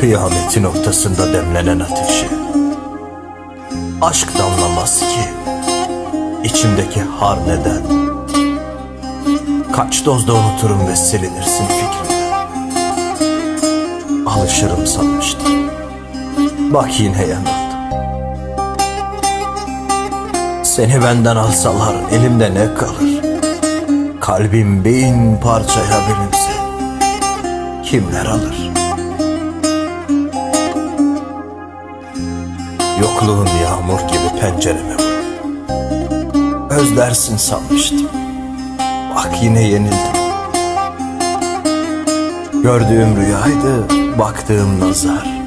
Kıyametin ortasında demlenen ateşi. Aşk damlamaz ki. İçimdeki har neden? Kaç dozda unuturum ve silinirsin fikrimden. Alışırım sanmıştım. Bak yine yanıldım. Seni benden alsalar elimde ne kalır? Kalbim bin parçaya bölünse Kimler alır Yokluğun yağmur gibi pencereme vurur Özlersin sanmıştım. Bak yine yenildim. Gördüğüm rüyaydı baktığım nazar.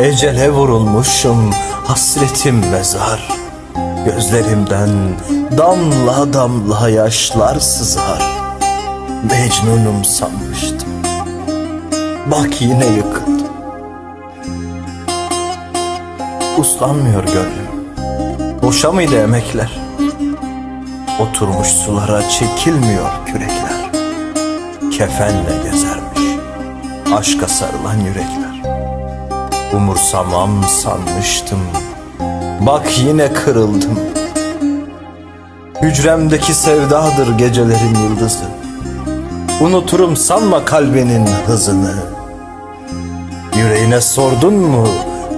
Ecele vurulmuşum hasretim mezar. Gözlerimden damla damla yaşlar sızar. Mecnunum sanmıştım. Bak yine yıkıldım Uslanmıyor gönlüm. Boşa mıydı emekler? Oturmuş sulara çekilmiyor kürekler. Kefenle gezermiş Aşka sarılan yürekler. Umursamam sanmıştım Bak yine kırıldım. Hücremdeki sevdadır gecelerin yıldızı. Unuturum sanma kalbinin hızını. Yüreğine sordun mu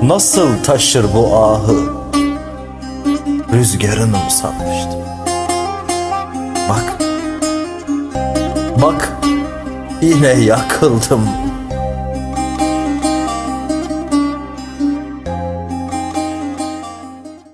nasıl taşır bu ahı? Rüzgarınım sanmıştım Bak. Bak. Yine yakıldım